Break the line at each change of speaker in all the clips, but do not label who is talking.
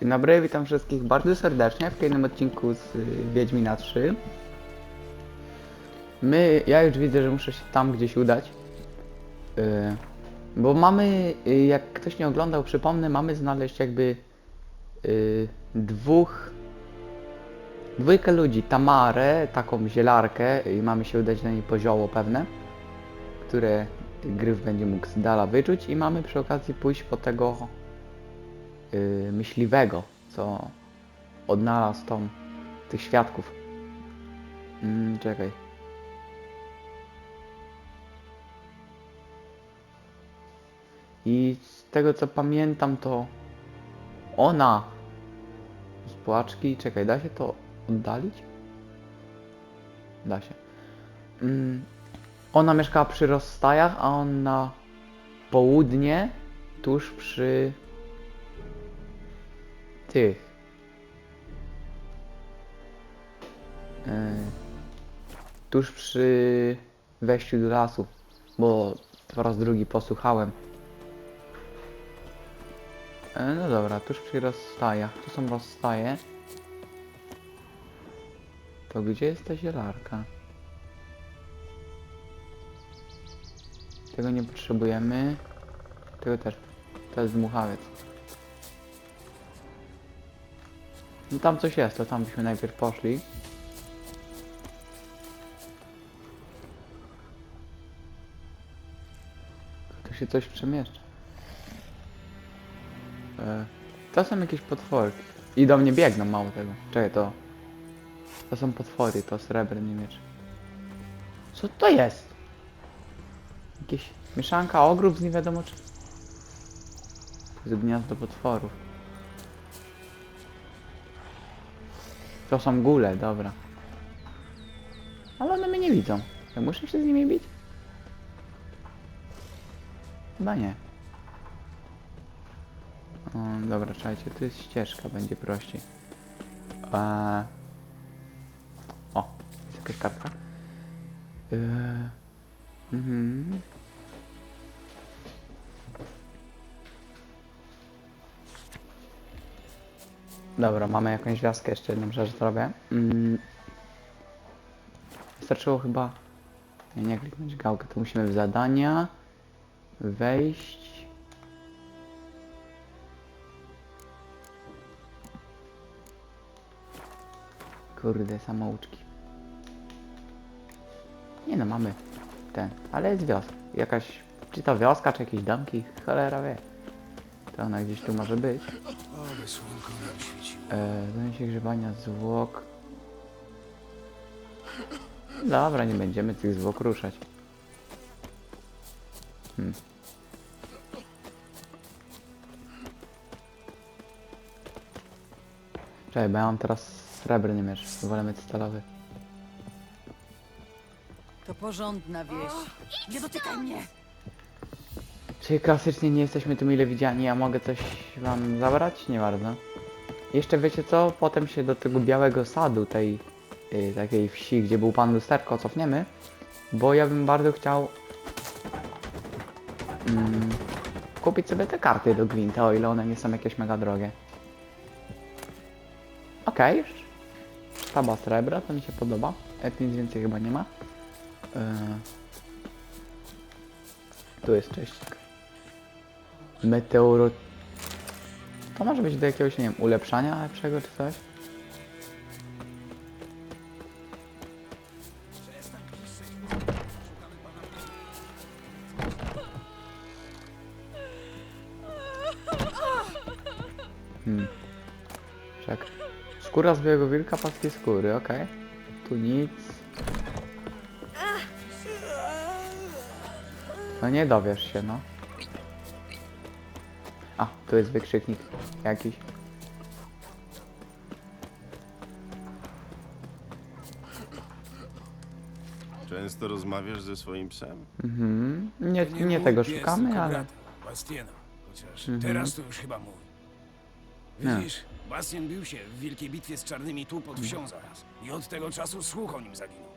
Dzień dobry, witam wszystkich bardzo serdecznie w kolejnym odcinku z y, Wiedźmina 3. My, ja już widzę, że muszę się tam gdzieś udać. Y, bo mamy, y, jak ktoś nie oglądał, przypomnę, mamy znaleźć jakby y, dwóch, dwójkę ludzi. Tamarę, taką zielarkę i mamy się udać na niej pozioło pewne, które Gryf będzie mógł z dala wyczuć i mamy przy okazji pójść po tego y, myśliwego, co odnalazł tą, tych świadków. Mm, czekaj. I z tego co pamiętam to ona z płaczki, czekaj, da się to oddalić? Da się. Mm, ona mieszkała przy rozstajach, a on na południe, tuż przy tych. Yy, tuż przy wejściu do lasu, bo po raz drugi posłuchałem. E, No dobra, tuż przy rozstajach. Tu są rozstaje. To gdzie jest ta zielarka? Tego nie potrzebujemy. Tego też. To jest dmuchawiec. No tam coś jest, to tam byśmy najpierw poszli. Tu się coś przemieszcza. E, to są jakieś potwory. I do mnie biegną mało tego. Czekaj, to... To są potwory, to srebrny miecz. Co to jest? Jakieś mieszanka ogrów z nie wiadomo czy... Jest gniazdo potworów. To są góle, dobra. Ale one mnie nie widzą. Ja muszę się z nimi bić? Chyba nie. O, dobra, czekajcie, tu jest ścieżka, będzie prościej. Eee... O, jest jakaś kartka. Eee... Mhm. Dobra, mamy jakąś gwiazdkę, jeszcze jedną rzecz zrobię. Mm. Wystarczyło chyba... Nie, nie kliknąć gałkę, to musimy w zadania wejść. Kurde, samouczki. Nie no, mamy ten, ale jest wioska. Jakaś, czy to wioska, czy jakieś domki, cholera wie. To ona gdzieś tu może być. E, Zajęcie grzebania zwłok. Dobra, nie będziemy tych zwłok ruszać. Hmm. Czekaj, bo ja mam teraz srebrny miecz. Wolę mieć stalowy.
To porządna wieś. Nie dotykaj mnie!
Czy klasycznie nie jesteśmy tu mile widziani, a mogę coś wam zabrać? Nie bardzo. Jeszcze wiecie co? Potem się do tego białego sadu, tej y, takiej wsi, gdzie był pan lusterko, cofniemy. Bo ja bym bardzo chciał mm, kupić sobie te karty do Gwinta, o ile one nie są jakieś mega drogie. Okej, okay. sztaba srebra, to mi się podoba. Jak nic więcej chyba nie ma. Yy. Tu jest cześcik. Meteoro... To może być do jakiegoś, nie wiem, ulepszania lepszego czy coś? Hmm. Czek. Skóra z białego wilka, paski skóry, okej. Tu nic. No nie dowiesz się, no. A, tu jest wykrzyknik jakiś.
Często rozmawiasz ze swoim psem?
Mhm. Nie,
To
nie
mój
tego
pies,
szukamy,
tylko
ale...
brata, Bastiena. Chociaż
Mhm.
teraz to już chyba mój. Widzisz, Bastien bił się w wielkiej bitwie z czarnymi tu pod wsią zaraz. I od tego czasu słuch o nim zaginął.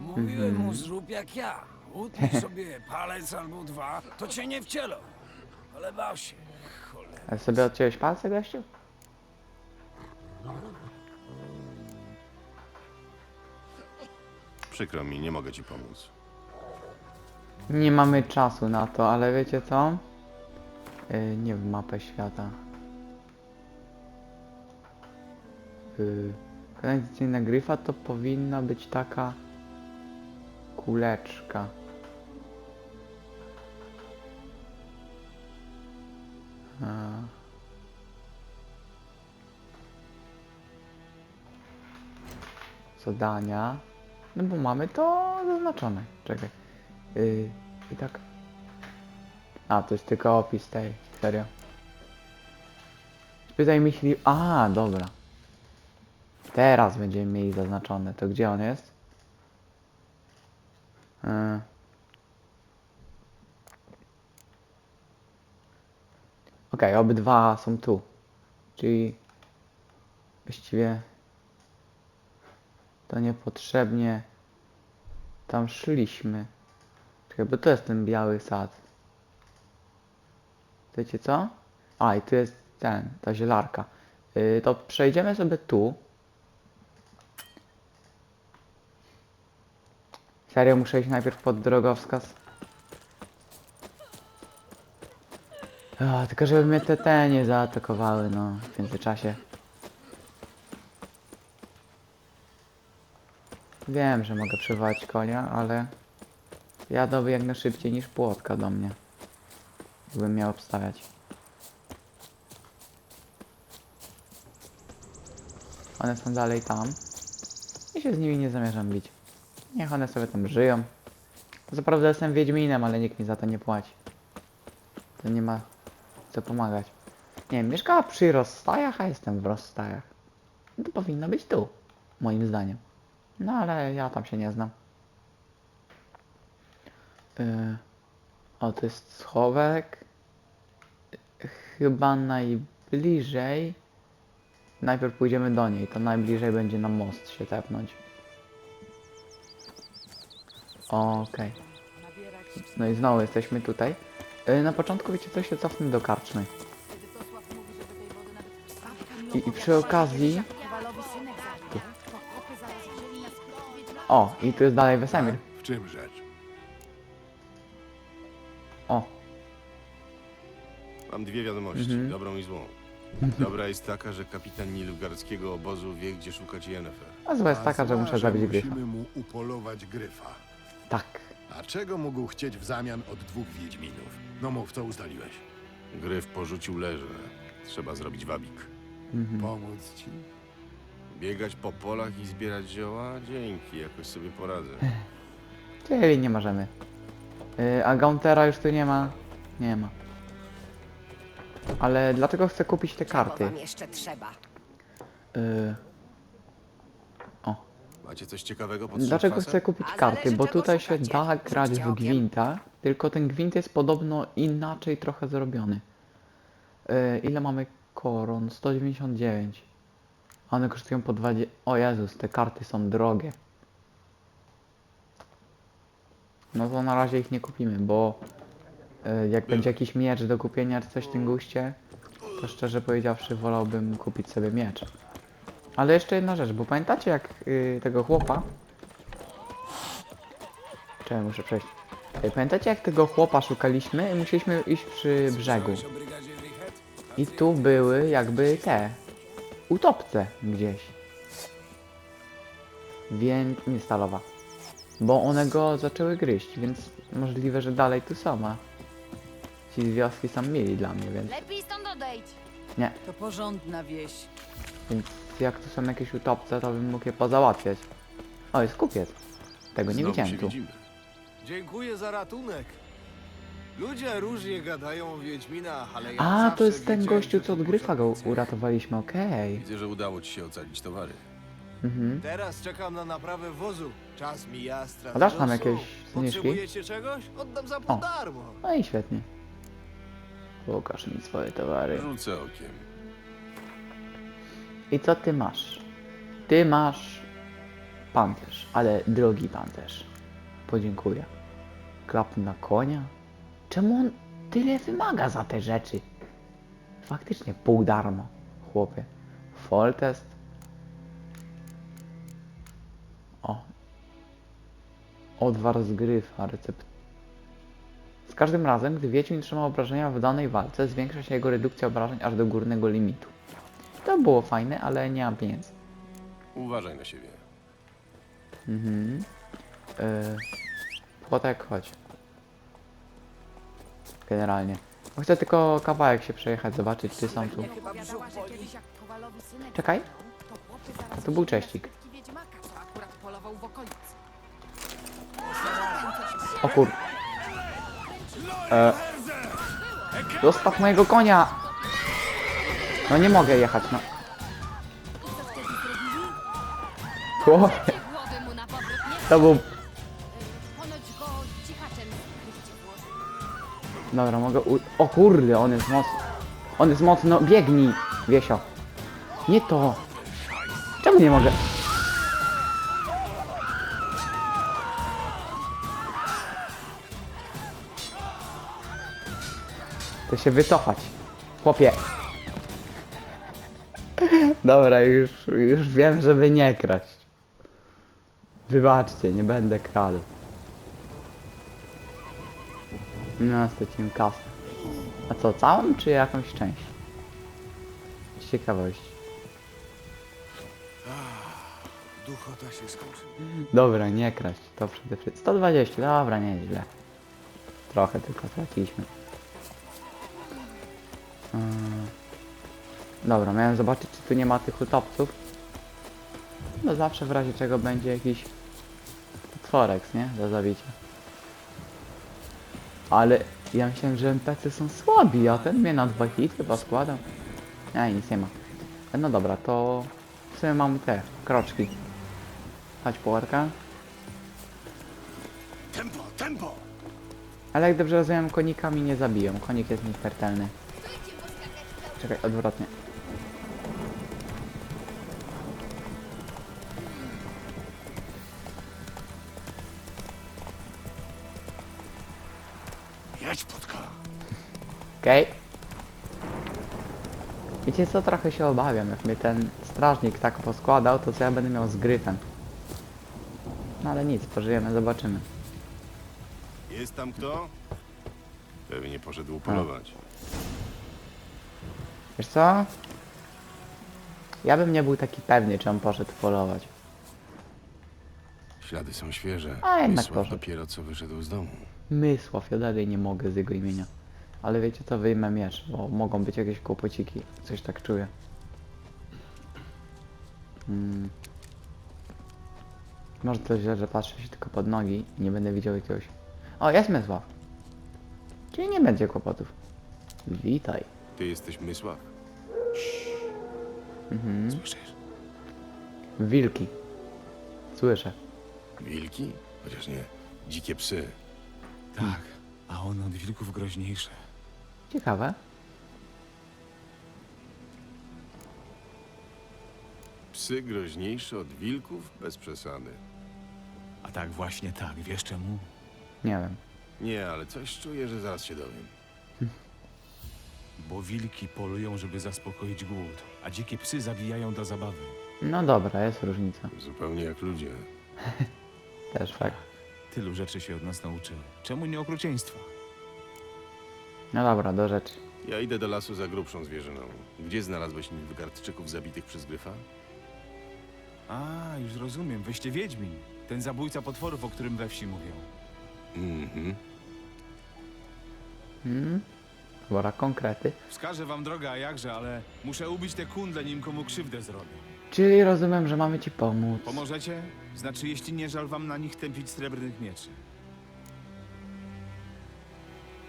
Mówiłem
Mhm.
mu, zrób jak ja. Utnij sobie palec albo dwa, to cię nie wcielą. Ale bał się. Cholera.
A sobie odciąłeś palce, gościu?
Przykro mi, nie mogę ci pomóc.
Nie mamy czasu na to, ale wiecie co? Yy, nie w mapę świata. Yy, Konekcyjna gryfa to powinna być taka kuleczka. Zadania. No bo mamy to zaznaczone. Czekaj. Yy, I tak. A, to jest tylko opis tej, serio. Spytaj myśli. A, dobra. Teraz będziemy mieli zaznaczone. To gdzie on jest? Yy. Okej, obydwa są tu. Czyli właściwie to niepotrzebnie tam szliśmy. Bo to jest ten biały sad. Wiecie co? A, i tu jest ten, ta zielarka. Yy, to przejdziemy sobie tu. Serio, muszę iść najpierw pod drogowskaz. A, tylko żeby mnie te te nie zaatakowały, no, w międzyczasie. Wiem, że mogę przywołać konia, ale jadę jak najszybciej niż płotka do mnie. Gdybym miał obstawiać. One są dalej tam. I się z nimi nie zamierzam bić. Niech one sobie tam żyją. Zaprawdę jestem Wiedźminem, ale nikt mi za to nie płaci. To nie ma co pomagać. Nie wiem, mieszkała przy rozstajach, a jestem w rozstajach. To powinno być tu, moim zdaniem. No ale ja tam się nie znam. Yy, o, to jest schowek. Chyba najbliżej. Najpierw pójdziemy do niej, to najbliżej będzie na most się tepnąć. Okej. No i znowu jesteśmy tutaj. Yy, na początku wiecie co się cofnę do karczmy. I, I przy okazji. Tu. O, i tu jest dalej Wesemir.
W czym rzecz?
O,
Mam dwie wiadomości,
Mhm.
dobrą i złą. Dobra jest taka, że kapitan nilfgaardzkiego obozu wie, gdzie szukać Yennefer.
a zła jest taka, że muszę zabić gryfa.
Musimy mu upolować gryfa.
Tak.
A czego mógł chcieć w zamian od dwóch Wiedźminów? No mów, co ustaliłeś?
Gryf porzucił leże. Trzeba zrobić wabik.
Mhm.
Pomóc ci?
Biegać po polach i zbierać zioła? Dzięki, jakoś sobie poradzę.
Czyli nie możemy. Yy, a Gauntera już tu nie ma. Nie ma. Ale dlaczego chcę kupić te karty?
wam jeszcze trzeba.
Yy,
Macie coś ciekawego pod
dlaczego
szafasem?
chcę kupić
A
karty?
zależy,
Bo
czego
tutaj się
szukacie.
da grać
Rzućcie
w
okiem.
gwinta, tylko ten gwint jest podobno inaczej trochę zrobiony. Yy, ile mamy koron? 199. A one kosztują po 20. O Jezus, te karty są drogie. No to na razie ich nie kupimy, bo yy, jak będzie jakiś miecz do kupienia czy coś w tym guście, to szczerze powiedziawszy wolałbym kupić sobie miecz. Ale jeszcze jedna rzecz, bo pamiętacie jak yy, tego chłopa... Czekaj, muszę przejść. Yy, Pamiętacie jak tego chłopa szukaliśmy i musieliśmy iść przy brzegu. I tu były jakby te utopce gdzieś. Więc nie stalowa. Bo one go zaczęły gryźć, więc możliwe, że dalej tu są, a ci z wioski są mieli dla mnie, więc
Lepiej stąd odejdź.
nie.
To porządna wieś.
Więc jak tu są jakieś utopce, to bym mógł je pozałatwiać. O, jest kupiec. Tego nie
Znowu
widziałem
się
tu.
widzimy.
Dziękuję za ratunek. Ludzie różnie gadają o Wiedźminach, ale ja
A,
zawsze
to jest ten
wiedziałem,
gościu,
że
co od
to
gryfa go uratowaliśmy, okej.
Widzę, że udało ci się ocalić towary.
Mhm.
Teraz czekam na naprawę wozu. Czas mija,
A dasz nam jakieś zniżki?
Potrzebujecie czegoś? Oddam za darmo.
No i świetnie. Pokaż mi swoje towary.
Rzucę okiem.
I co ty masz? Ty masz pancerz, ale drogi pancerz. Podziękuję. Klap na konia? Czemu on tyle wymaga za te rzeczy? Faktycznie pół darmo, chłopie. Foltest. O. Odwar z gryfa, recept. Z każdym razem, gdy Wiedźmin trzyma obrażenia w danej walce, zwiększa się jego redukcja obrażeń aż do górnego limitu. To było fajne, ale nie mam pieniędzy.
Uważaj na siebie.
Mhm. Yy, płotek, chodź. Generalnie. Bo Chcę tylko kawałek się przejechać, zobaczyć, czy są tu. Czekaj. A to był cześcik. O kur... E... Zostaw mojego konia! No nie mogę jechać, no. Chłopie,
Głowy mu na powrót nie
to był...
Ponoć go cichaczem kryjcie włożył.
Dobra, mogę u... O kurde, on jest mocny. On jest mocno... Biegnij, Wiesio. Nie to. Czemu nie mogę? To się wycofać. Chłopie. Dobra, już, już wiem, żeby nie kraść. Wybaczcie, nie będę kradł. No, straciłem kasę. A co, całą czy jakąś część? Z ciekawości.
Duchota się skończy.
Dobra, nie kraść, to przede wszystkim. 120, dobra, nie jest źle. Trochę tylko traciliśmy. Ym. Dobra, miałem zobaczyć, czy tu nie ma tych utopców. No zawsze w razie czego będzie jakiś potworek, nie? Do zabicia. Ale ja myślałem, że NPC są słabi, a ten mnie na dwa hity chyba składał. Nie, nic nie ma. No dobra, to w sumie mamy te kroczki. Chodź połarka.
Tempo, tempo!
Ale jak dobrze rozumiem, konikami nie zabiją. Konik jest nieśmiertelny. Czekaj, odwrotnie.
Jedź, Płotka!
Okej. Wiecie co, trochę się obawiam, jak mnie ten strażnik tak poskładał, to co ja będę miał z gryfem. No ale nic, pożyjemy, zobaczymy.
Jest tam kto? Pewnie poszedł polować.
Wiesz co? Ja bym nie był taki pewny, czy on poszedł polować.
Ślady są świeże.
A, jednak
Wysław
poszedł.
dopiero co wyszedł z domu.
Mysław, ja dalej nie mogę z jego imienia. Ale wiecie co, wyjmę miecz, bo mogą być jakieś kłopociki. Coś tak czuję. Mm. Może to źle, że patrzę się tylko pod nogi i nie będę widział jakiegoś... O, jest Mysław! Czyli nie będzie kłopotów. Witaj.
Ty jesteś Mysław?
Mhm.
Słyszysz?
Wilki. Słyszę.
Wilki? Chociaż nie. Dzikie psy.
Tak, a one od wilków groźniejsze.
Ciekawe.
Psy groźniejsze od wilków? Bez przesady.
A tak, właśnie tak, wiesz czemu?
Nie wiem.
Nie, ale coś czuję, że zaraz się dowiem.
Bo wilki polują, żeby zaspokoić głód, a dzikie psy zabijają dla zabawy.
No dobra, jest różnica.
Zupełnie jak ludzie.
Też fakt.
Tylu rzeczy się od nas nauczyły. Czemu nie okrucieństwa?
No dobra, do rzeczy.
Ja idę do lasu za grubszą zwierzyną. Gdzie znalazłeś Nilfgaardczyków zabitych przez gryfa?
A, już rozumiem, wyście Wiedźmin. Ten zabójca potworów, o którym we wsi mówią.
Mhm.
Hmm? Dobra, konkrety.
Wskażę wam drogę, a jakże, ale muszę ubić te kundle, nim komu krzywdę zrobię.
Czyli rozumiem, że mamy ci pomóc.
Pomożecie? Znaczy, jeśli nie żal wam na nich tępić srebrnych mieczy.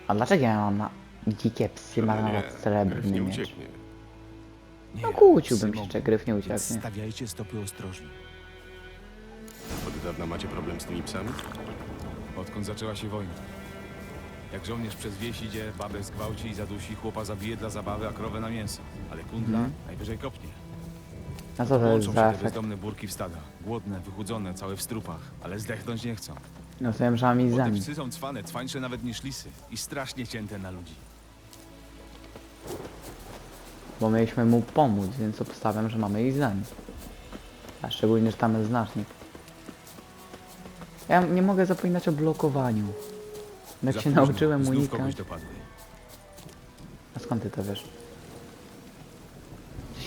A dlaczego ja mam na dzikie psy?
Gryf
srebrny
nie
miecz?
ucieknie.
Nie,
No kłóciłbym się,
mogą,
czy gryf nie
więc
ucieknie.
Stawiajcie stopy ostrożnie.
Od dawna macie problem z tymi psami?
Odkąd zaczęła się wojna. Jak żołnierz przez wieś idzie, babę zgwałci i zadusi, chłopa zabije dla zabawy, a krowę na mięso. Ale kundla
Mhm.
najwyżej kopnie.
A co to jest
Łączą
za
się te
efekt?
bezdomne burki w stada. Głodne, wychudzone, całe w strupach, ale zdechnąć nie chcą.
No to że mam iść
Bo
za
te
nim.
psy są cwane, cwańsze nawet niż lisy. I strasznie cięte na ludzi.
Bo mieliśmy mu pomóc, więc obstawiam, że mamy iść za nim. A szczególnie, że tam jest znacznik. Ja nie mogę zapominać o blokowaniu. Jak
Za
się
późno.
nauczyłem
Znów
unikać.
kogoś dopadły.
A skąd ty to wiesz?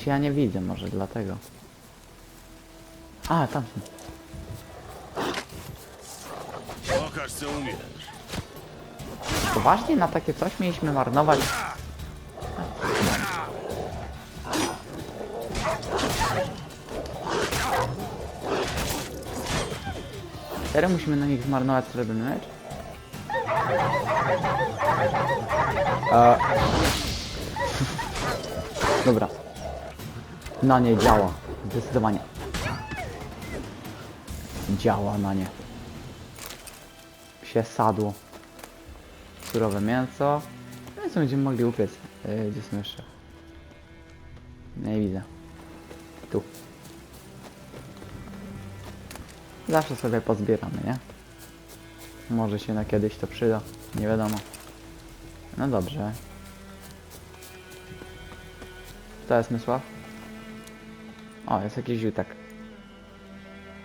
Ja nie widzę, może dlatego. A, tam.
Pokaż, co umiesz.
Poważnie na takie coś mieliśmy marnować? Serio musimy na nich zmarnować srebrny mecz? A... Dobra. Na nie działa. Zdecydowanie. Działa na nie. Się sadło surowe mięso. No i co będziemy mogli upiec? Yy, gdzie są jeszcze? Nie widzę. Tu. Zawsze sobie pozbieramy, nie? Może się na kiedyś to przyda. Nie wiadomo. No dobrze. To jest Mysław? O, jest jakiś ziutek.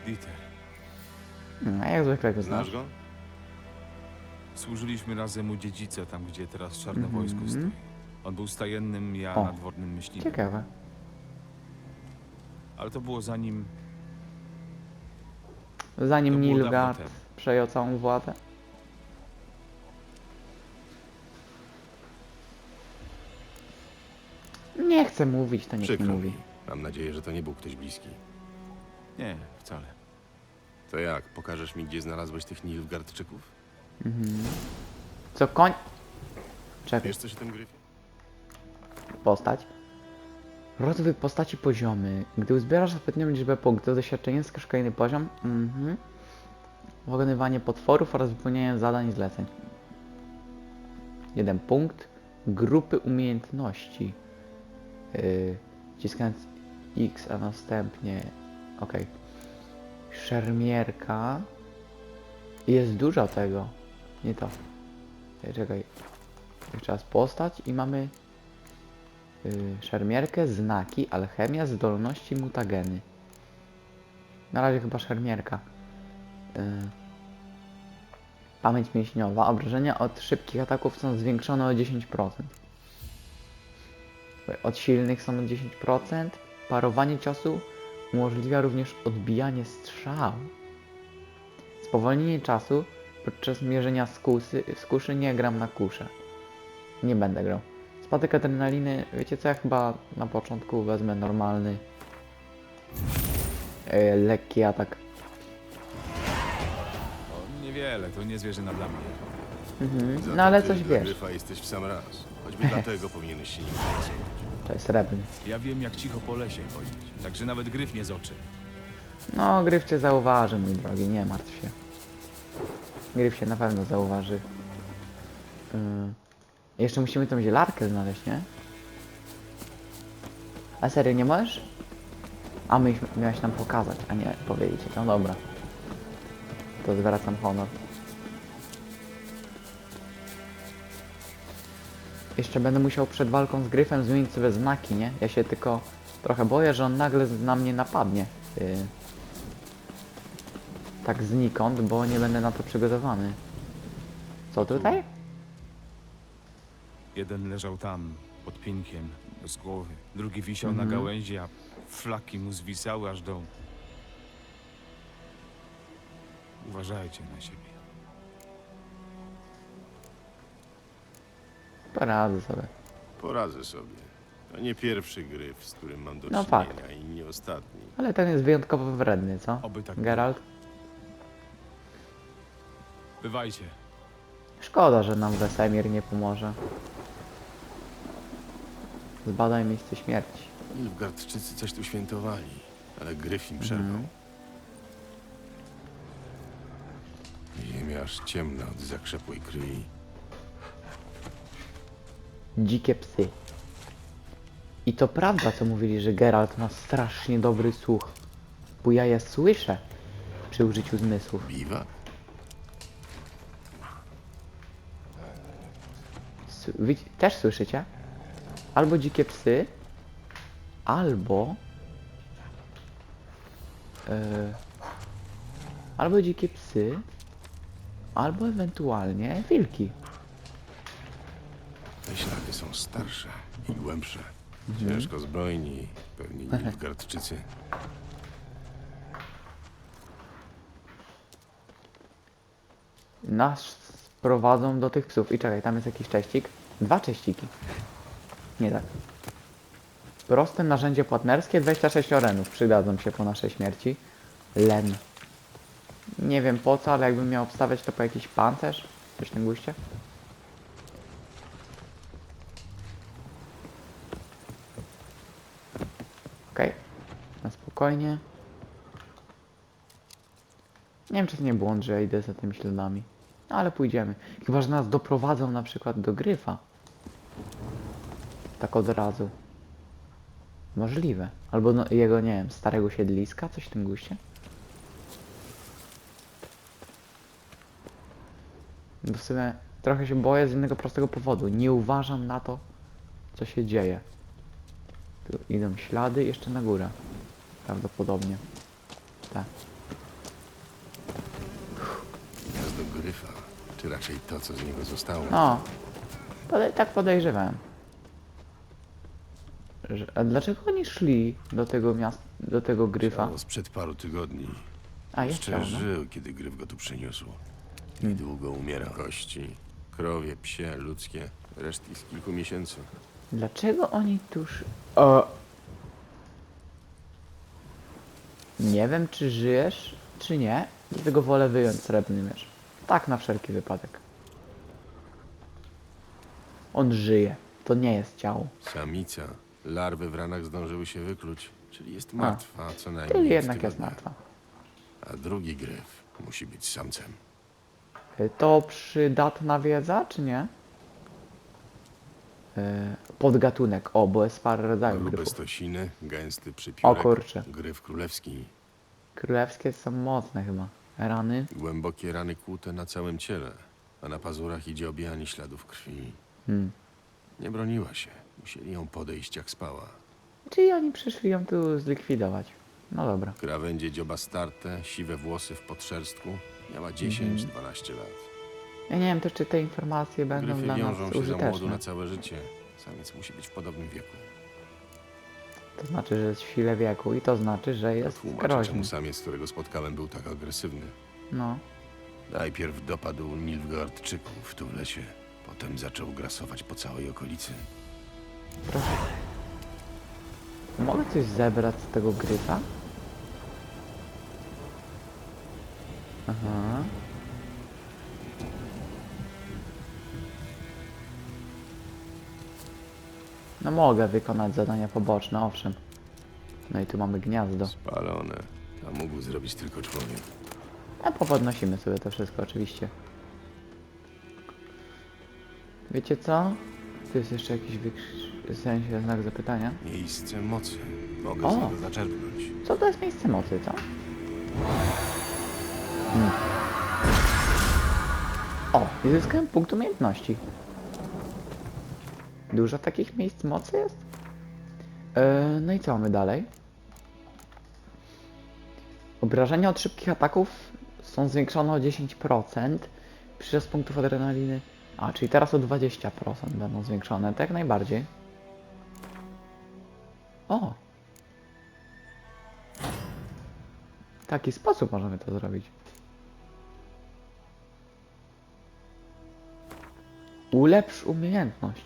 Dieter.
No, jak zwykle go znasz.
Znasz go?
Służyliśmy razem u dziedzica, tam gdzie teraz czarne
Mhm.
wojsko stoi. On był stajennym, ja
O.
nadwornym myśliwym.
Ciekawe.
Ale to było zanim...
Zanim
dawno
Nilgard
temu.
przejął całą władzę. Nie chcę mówić, to nikt nie
Przykro
mówi.
Mam nadzieję, że to nie był ktoś bliski.
Nie, wcale.
To jak, pokażesz mi, gdzie znalazłeś tych Nilfgaardczyków?
Co koń... Czekaj,
Wiesz coś o tym gryfie?
postać. Rozwój postaci poziomy. Gdy uzbierasz odpowiednią liczbę punktów, doświadczenie zyskasz kolejny poziom. Mhm. Wykonywanie potworów oraz wypełnianie zadań i zleceń. Jeden punkt. Grupy umiejętności. Yy, wciskając X, a następnie... Ok. Szermierka. Jest dużo tego. Nie to. Czekaj. Jeszcze raz postać i mamy yy, szermierkę, znaki, alchemia, zdolności, mutageny. Na razie chyba szermierka. Yy. Pamięć mięśniowa. Obrażenia od szybkich ataków są zwiększone o 10%. Od silnych są o 10%. Parowanie ciosu umożliwia również odbijanie strzał. Spowolnienie czasu podczas mierzenia skusy, skuszy nie gram na kuszę. Nie będę grał. Spadek adrenaliny, wiecie co, ja chyba na początku wezmę normalny e, lekki atak.
O, niewiele, to nie zwierzyna dla mnie.
Mhm. No ale coś wiesz,
gryfa jesteś w sam raz. Choćby dlatego powinieneś się nim zająć.
to jest srebrny.
Ja wiem, jak cicho po lesie chodzić. Także nawet gryf nie z oczy.
No, Gryf cię zauważy, mój drogi, nie martw się. Gryf się na pewno zauważy. Yy. Jeszcze musimy tą zielarkę znaleźć, nie? A serio, nie możesz? A my miałeś nam pokazać, a nie powiedzieć. No dobra. To zwracam honor. Jeszcze będę musiał przed walką z Gryfem zmienić sobie znaki, nie? Ja się tylko trochę boję, że on nagle na mnie napadnie. Yy. Tak znikąd, bo nie będę na to przygotowany. Co tutaj?
Jeden leżał tam, pod pinkiem, bez głowy. Drugi wisiał na
Mhm.
gałęzi, a flaki mu zwisały aż do... Uważajcie na siebie.
Poradzę sobie.
Poradzę sobie. To nie pierwszy gryf, z którym mam do
No
czynienia
fakt.
i nie ostatni.
Ale ten jest wyjątkowo wredny, co?
Oby tak było.
Geralt?
Bywajcie.
Szkoda, że nam Wesemir nie pomoże. Zbadaj miejsce śmierci.
Nilfgaardczycy coś tu świętowali, ale gryf im przerwał.
Mhm.
Ziemia aż ciemna od zakrzepłej kryi.
Dzikie psy. I to prawda, co mówili, że Geralt ma strasznie dobry słuch. Bo ja je słyszę przy użyciu zmysłów.
Biwa?
S- Wy też słyszycie? Albo dzikie psy, albo... Yy, albo dzikie psy, albo ewentualnie wilki.
Starsze i głębsze. Ciężko zbrojni, pewnie Nilfgaardczycy.
Nas sprowadzą do tych psów. I czekaj, tam jest jakiś cześcik. Dwa cześciki. Nie tak. Proste narzędzie płatnerskie, 26 orenów. Przydadzą się po naszej śmierci. Len. Nie wiem po co, ale jakbym miał obstawiać to po jakiś pancerz. Coś w tym guście. Okej. Na spokojnie. Nie wiem, czy to nie błąd, że ja idę za tymi śladami. No, ale pójdziemy. Chyba, że nas doprowadzą na przykład do gryfa. Tak od razu. Możliwe. Albo no, jego, nie wiem, starego siedliska, coś w tym guście. Bo w sumie trochę się boję z jednego prostego powodu. Nie uważam na to, co się dzieje. Tu idą ślady jeszcze na górę. Prawdopodobnie. Tak.
Gniazdo gryfa, czy raczej to, co z niego zostało.
No, pode- tak podejrzewałem. Że, a dlaczego oni szli do tego miasta, do tego gryfa?
Ciało sprzed paru tygodni.
A jeszcze
Jeszcze żył, kiedy gryf go tu przyniósł. I długo umiera. Kości, krowie, psie, ludzkie, resztki z kilku miesięcy.
Dlaczego oni tu sz... O. Nie wiem, czy żyjesz, czy nie. Dlatego wolę wyjąć srebrny miecz. Tak na wszelki wypadek. On żyje. To nie jest ciało.
Samica. Larwy w ranach zdążyły się wykluć, czyli jest martwa co najmniej.
Czyli jednak jest martwa.
A drugi gryf musi być samcem.
Y, To przydatna wiedza, czy nie? Y, Podgatunek. O, bo jest parę rodzajów
Grube
gryfów.
stosiny, gęsty przypiórek.
O kurczę.
Gryf królewski.
Królewskie są mocne chyba. Rany.
Głębokie rany kłute na całym ciele, a na pazurach idzie obijanie śladów krwi.
Hmm.
Nie broniła się. Musieli ją podejść jak spała.
Czyli oni przyszli ją tu zlikwidować. No dobra.
Krawędzie dzioba starte, siwe włosy w podszerstku. Miała
Mhm.
10-12 lat.
Ja nie wiem też, czy te informacje będą
Gryfy
dla nas
wiążą się za młodu
użyteczne.
na całe życie. Samiec musi być w podobnym wieku.
To znaczy, że jest w sile wieku i to znaczy, że jest
Tłumaczę,
groźny.
czemu samiec, którego spotkałem, był tak agresywny.
No.
Najpierw dopadł Nilfgaardczyków tu w lesie. Potem zaczął grasować po całej okolicy.
Proszę. Mogę coś zebrać z tego gryfa? Aha. No mogę wykonać zadania poboczne, owszem. No i tu mamy gniazdo.
Spalone. To mógł zrobić tylko człowiek.
A popodnosimy sobie to wszystko oczywiście. Wiecie co? Tu jest jeszcze jakiś wykrz- w sensie znak zapytania.
Miejsce mocy. Mogę
O!
z niego zaczerpnąć.
Co to jest miejsce mocy, co? Hmm. O, i zyskałem punkt umiejętności. Dużo takich miejsc mocy jest? E, no i co mamy dalej? Obrażenia od szybkich ataków są zwiększone o 10%. Przyrost punktów adrenaliny. A, czyli teraz o 20% będą zwiększone, tak najbardziej. O, W taki sposób możemy to zrobić. Ulepsz umiejętność.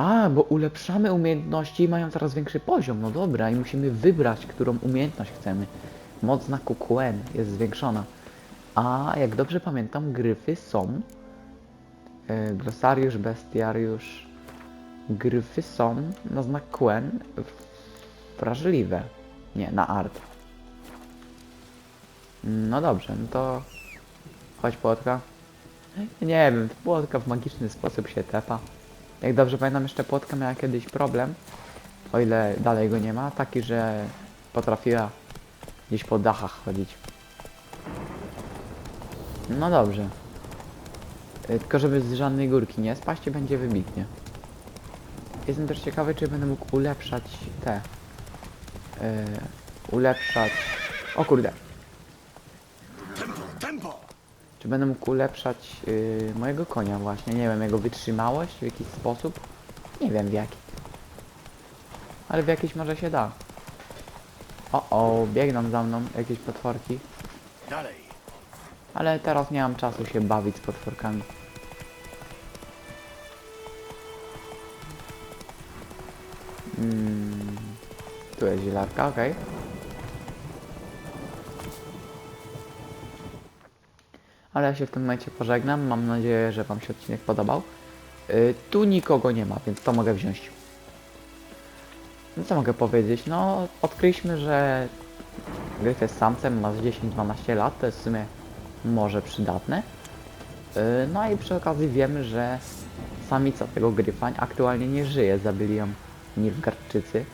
A, bo ulepszamy umiejętności i mają coraz większy poziom. No dobra, i musimy wybrać, którą umiejętność chcemy. Moc znaku Quen jest zwiększona. A, jak dobrze pamiętam, gryfy są... E, glosariusz, bestiariusz... Gryfy są na znak Quen wrażliwe. Nie, na art. No dobrze, no to... Chodź płotka. Nie wiem, płotka w magiczny sposób się tepa. Jak dobrze pamiętam, jeszcze płotka miała kiedyś problem. O ile dalej go nie ma, taki, że potrafiła gdzieś po dachach chodzić. No dobrze. Y, Tylko żeby z żadnej górki nie spaść będzie wybitnie. Jestem też ciekawy, czy będę mógł ulepszać te... Yy, ulepszać O kurde.
Tempo, tempo!
Czy będę mógł ulepszać yy, mojego konia właśnie? Nie wiem, jego wytrzymałość w jakiś sposób? Nie wiem w jaki. Ale w jakiś może się da. O, o, biegną za mną jakieś potworki.
Dalej.
Ale teraz nie mam czasu się bawić z potworkami. Mm, tu jest zielarka, okej. Ale ja się w tym momencie pożegnam. Mam nadzieję, że Wam się odcinek podobał. Y, tu nikogo nie ma, więc to mogę wziąć. No co mogę powiedzieć? No, odkryliśmy, że Gryf jest samcem, ma z 10-12 lat, to jest w sumie może przydatne. Yy, No i przy okazji wiemy, że samica tego gryfa aktualnie nie żyje, zabili ją Nilfgaardczycy.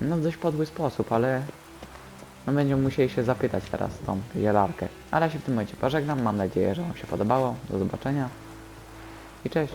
No w dość podły sposób, ale no będziemy musieli się zapytać teraz tą jelarkę. Ale ja się w tym momencie pożegnam, mam nadzieję, że Wam się podobało. Do zobaczenia i cześć.